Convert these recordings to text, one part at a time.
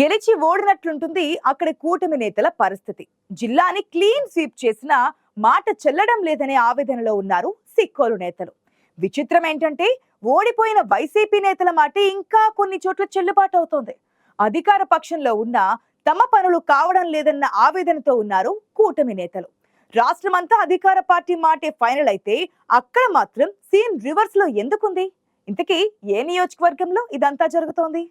గెలిచి ఓడినట్లుంటుంది అక్కడ కూటమి నేతల పరిస్థితి. జిల్లాని క్లీన్ స్వీప్ చేసిన మాట చెల్లడం లేదనే ఆవేదనలో ఉన్నారు సిక్కోలు నేతలు. విచిత్రం ఏంటంటే ఓడిపోయిన వైసీపీ నేతల మాట ఇంకా కొన్ని చోట్ల చెల్లుబాటు అవుతోంది. అధికార పక్షంలో ఉన్న తమ పనులు కావడం లేదన్న ఆవేదనతో ఉన్నారు కూటమి నేతలు. రాష్ట్రమంతా అధికార పార్టీ మాటే ఫైనల్ అయితే అక్కడ మాత్రం సీన్ రివర్స్లో ఎందుకుంది? ఇంతకీ ఏ నియోజకవర్గంలో ఇదంతా జరుగుతోంది?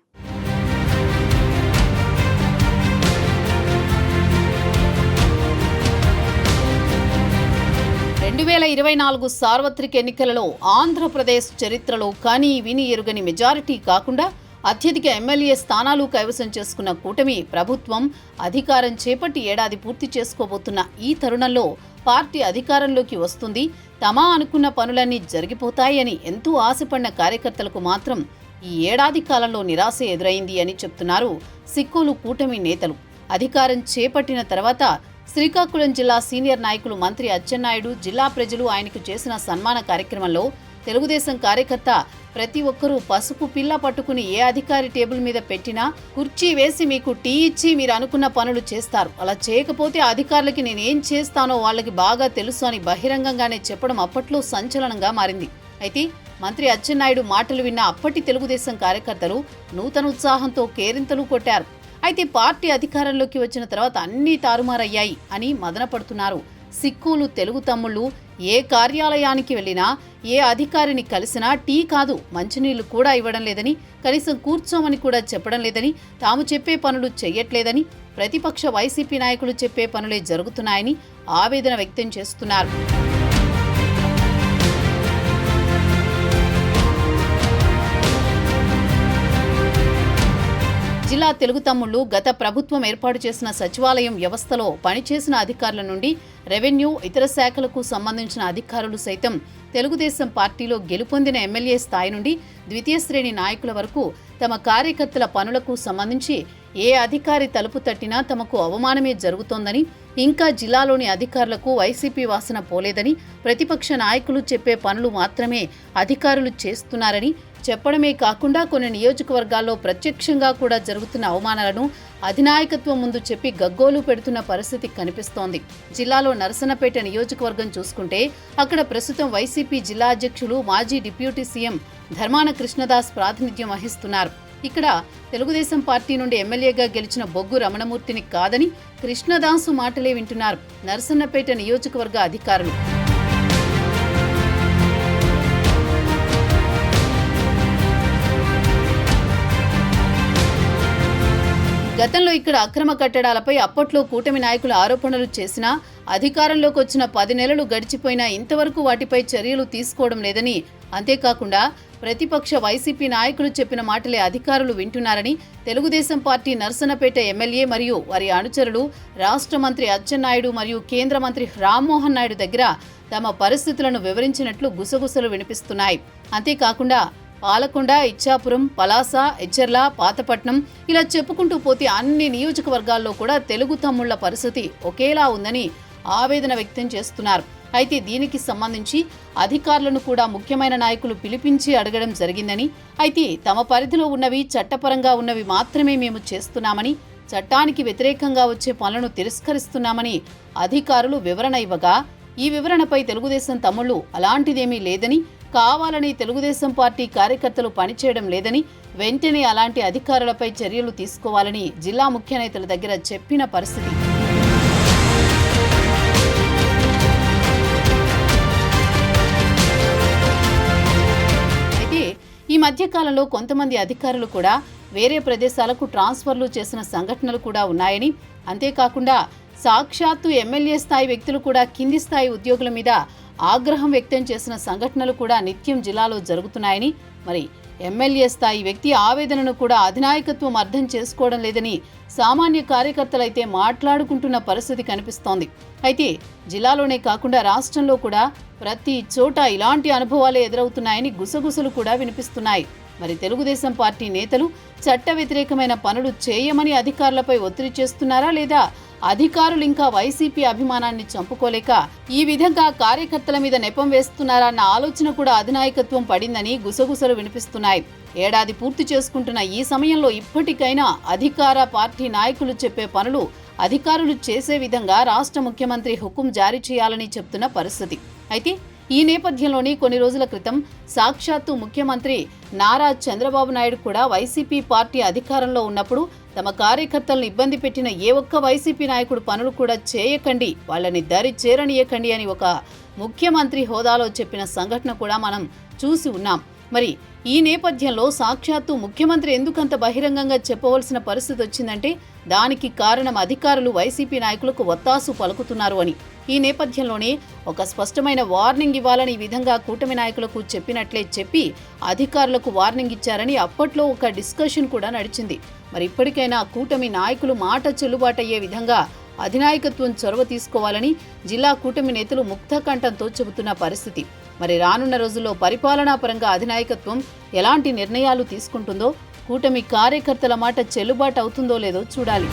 రెండు వేల ఇరవై నాలుగు సార్వత్రిక ఎన్నికలలో ఆంధ్రప్రదేశ్ చరిత్రలో కానీ విని ఎరుగని మెజారిటీ కాకుండా అత్యధిక ఎమ్మెల్యే స్థానాలు కైవసం చేసుకున్న కూటమి ప్రభుత్వం అధికారం చేపట్టి ఏడాది పూర్తి చేసుకోబోతున్న ఈ తరుణంలో పార్టీ అధికారంలోకి వస్తుంది. తమా అనుకున్న పనులన్నీ జరిగిపోతాయని ఎంతో ఆశపడిన కార్యకర్తలకు మాత్రం ఈ ఏడాది కాలంలో నిరాశ ఎదురైంది అని చెప్తున్నారు సిక్కోలు కూటమి నేతలు. అధికారం చేపట్టిన తర్వాత శ్రీకాకుళం జిల్లా సీనియర్ నాయకులు మంత్రి అచ్చెన్నాయుడు జిల్లా ప్రజలు ఆయనకు చేసిన సన్మాన కార్యక్రమంలో తెలుగుదేశం కార్యకర్త ప్రతి ఒక్కరూ పసుపు పిల్ల పట్టుకుని ఏ అధికారి టేబుల్ మీద పెట్టినా కుర్చీ వేసి మీకు టీ ఇచ్చి మీరు అనుకున్న పనులు చేస్తారు. అలా చేయకపోతే అధికారులకి నేనేం చేస్తానో వాళ్ళకి బాగా తెలుసు అని బహిరంగంగానే చెప్పడం అప్పట్లో సంచలనంగా మారింది. అయితే మంత్రి అచ్చెన్నాయుడు మాటలు విన్న అప్పటి తెలుగుదేశం కార్యకర్తలు నూతన ఉత్సాహంతో కేరింతలు కొట్టారు. అయితే పార్టీ అధికారంలోకి వచ్చిన తర్వాత అన్నీ తారుమారయ్యాయి అని మదనపడుతున్నారు. సిక్కులు తెలుగు తమ్ముళ్ళు ఏ కార్యాలయానికి వెళ్ళినా ఏ అధికారిని కలిసినా టీ కాదు మంచినీళ్ళు కూడా ఇవ్వడం లేదని కనీసం కూర్చోమని కూడా చెప్పడం లేదని తాము చెప్పే పనులు చెయ్యట్లేదని ప్రతిపక్ష వైసీపీ నాయకులు చెప్పే పనులే జరుగుతున్నాయని ఆవేదన వ్యక్తం చేస్తున్నారు. జిల్లా తెలుగు తమ్ముళ్ళు గత ప్రభుత్వం ఏర్పాటు చేసిన సచివాలయం వ్యవస్థలో పనిచేసిన అధికారుల నుండి రెవెన్యూ ఇతర శాఖలకు సంబంధించిన అధికారులు సైతం తెలుగుదేశం పార్టీలో గెలుపొందిన ఎమ్మెల్యే స్థాయి నుండి ద్వితీయ శ్రేణి నాయకుల వరకు తమ కార్యకర్తల పనులకు సంబంధించి ఏ అధికారి తలుపు తట్టినా తమకు అవమానమే జరుగుతోందని ఇంకా జిల్లాలోని అధికారులకు వైసీపీ వాసన పోలేదని ప్రతిపక్ష నాయకులు చెప్పే పనులు మాత్రమే అధికారులు చేస్తున్నారని చెప్పడమే కాకుండా కొన్ని నియోజకవర్గాల్లో ప్రత్యక్షంగా కూడా జరుగుతున్న అవమానాలను అధినాయకత్వం ముందు చెప్పి గగ్గోలు పెడుతున్న పరిస్థితి కనిపిస్తోంది. జిల్లాలో నరసనపేట నియోజకవర్గం చూసుకుంటే అక్కడ ప్రస్తుతం వైసీపీ జిల్లా అధ్యక్షులు మాజీ డిప్యూటీ సీఎం ధర్మాన కృష్ణదాస్ ప్రాతినిధ్యం వహిస్తున్నారు. ఇక్కడ తెలుగుదేశం పార్టీ నుండి ఎమ్మెల్యేగా గెలిచిన బొగ్గు రమణమూర్తిని కాదని కృష్ణదాసు మాటలే వింటున్నారు నరసన్నపేట నియోజకవర్గ అధికారులు. గతంలో ఇక్కడ అక్రమ కట్టడాలపై అప్పట్లో కూటమి నాయకులు ఆరోపణలు చేసినా అధికారంలోకి వచ్చిన పది నెలలు గడిచిపోయినా ఇంతవరకు వాటిపై చర్యలు తీసుకోవడం లేదని. అంతేకాకుండా ప్రతిపక్ష వైసీపీ నాయకులు చెప్పిన మాటలే అధికారులు వింటున్నారని తెలుగుదేశం పార్టీ నర్సనపేట ఎమ్మెల్యే మరియు వారి అనుచరులు రాష్ట్ర మంత్రి అచ్చెన్నాయుడు మరియు కేంద్ర మంత్రి రామ్మోహన్ నాయుడు దగ్గర తమ పరిస్థితులను వివరించినట్లు గుసగుసలు వినిపిస్తున్నాయి. అంతేకాకుండా పాలకొండ ఇచ్చాపురం పలాస ఎచ్చెర్ల పాతపట్నం ఇలా చెప్పుకుంటూ పోతే అన్ని నియోజకవర్గాల్లో కూడా తెలుగు తమ్ముళ్ళ పరిస్థితి ఒకేలా ఉందని ఆవేదన వ్యక్తం చేస్తున్నారు. అయితే దీనికి సంబంధించి అధికారులను కూడా ముఖ్యమైన నాయకులు పిలిపించి అడగడం జరిగిందని అయితే తమ పరిధిలో ఉన్నవి చట్టపరంగా ఉన్నవి మాత్రమే మేము చేస్తున్నామని చట్టానికి వ్యతిరేకంగా వచ్చే పనులను తిరస్కరిస్తున్నామని అధికారులు వివరణ ఇవ్వగా ఈ వివరణపై తెలుగుదేశం తమ్ముళ్ళు అలాంటిదేమీ లేదని కావాలని తెలుగుదేశం పార్టీ కార్యకర్తలు పనిచేయడం లేదని వెంటనే అలాంటి అధికారులపై చర్యలు తీసుకోవాలని జిల్లా ముఖ్య నేతల దగ్గర చెప్పిన పరిస్థితి. అయితే ఈ మధ్యకాలంలో కొంతమంది అధికారులు కూడా వేరే ప్రదేశాలకు ట్రాన్స్ఫర్లు చేసిన సంఘటనలు కూడా ఉన్నాయని అంతేకాకుండా సాక్షాత్తు ఎమ్మెల్యే స్థాయి వ్యక్తులు కూడా కింది స్థాయి ఉద్యోగుల మీద ఆగ్రహం వ్యక్తం చేసిన సంఘటనలు కూడా నిత్యం జిల్లాలో జరుగుతున్నాయని మరి ఎమ్మెల్యే స్థాయి వ్యక్తి ఆవేదనను కూడా అధినాయకత్వం అర్థం చేసుకోవడం లేదని సామాన్య కార్యకర్తలైతే మాట్లాడుకుంటున్న పరిస్థితి కనిపిస్తోంది. అయితే జిల్లాలోనే కాకుండా రాష్ట్రంలో కూడా ప్రతి చోట ఇలాంటి అనుభవాలే ఎదురవుతున్నాయని గుసగుసలు కూడా వినిపిస్తున్నాయి. మరి తెలుగుదేశం పార్టీ నేతలు చట్ట వ్యతిరేకమైన పనులు చేయమని అధికారులపై ఒత్తిడి చేస్తున్నారా లేదా అధికారులు ఇంకా వైసీపీ అభిమానాన్ని చంపుకోలేక ఈ విధంగా కార్యకర్తల మీద నెపం వేస్తున్నారన్న ఆలోచన కూడా అధినాయకత్వం పడిందని గుసగుసలు వినిపిస్తున్నాయి. ఏడాది పూర్తి చేసుకుంటున్న ఈ సమయంలో ఇప్పటికైనా అధికార పార్టీ నాయకులు చెప్పే పనులు అధికారులు చేసే విధంగా రాష్ట్ర ముఖ్యమంత్రి హుకుం జారీ చేయాలని చెప్తున్న పరిస్థితి. అయితే ఈ నేపథ్యంలోని కొన్ని రోజుల క్రితం సాక్షాత్తు ముఖ్యమంత్రి నారా చంద్రబాబు నాయుడు కూడా వైసీపీ పార్టీ అధికారంలో ఉన్నప్పుడు తమ కార్యకర్తలను ఇబ్బంది పెట్టిన ఏ ఒక్క వైసీపీ నాయకుడు పనులు కూడా చేయకండి వాళ్ళని దరి చేరనీయకండి అని ఒక ముఖ్యమంత్రి హోదాలో చెప్పిన సంఘటన కూడా మనం చూసి ఉన్నాం. మరి ఈ నేపథ్యంలో సాక్షాత్తు ముఖ్యమంత్రి ఎందుకంత బహిరంగంగా చెప్పవలసిన పరిస్థితి వచ్చిందంటే దానికి కారణం అధికారులు వైసీపీ నాయకులకు ఒత్తాసు పలుకుతున్నారు అని. ఈ నేపథ్యంలోనే ఒక స్పష్టమైన వార్నింగ్ ఇవ్వాలని ఈ విధంగా కూటమి నాయకులకు చెప్పినట్లే చెప్పి అధికారులకు వార్నింగ్ ఇచ్చారని అప్పట్లో ఒక డిస్కషన్ కూడా నడిచింది. మరి ఇప్పటికైనా కూటమి నాయకులు మాట చెల్లుబాటయ్యే విధంగా అధినాయకత్వం చొరవ తీసుకోవాలని జిల్లా కూటమి నేతలు ముక్తకంఠంతో చెబుతున్న పరిస్థితి. మరి రానున్న రోజుల్లో పరిపాలనా పరంగా అధినాయకత్వం ఎలాంటి నిర్ణయాలు తీసుకుంటుందో కూటమి కార్యకర్తల మాట చెల్లుబాటు అవుతుందో లేదో చూడాలి.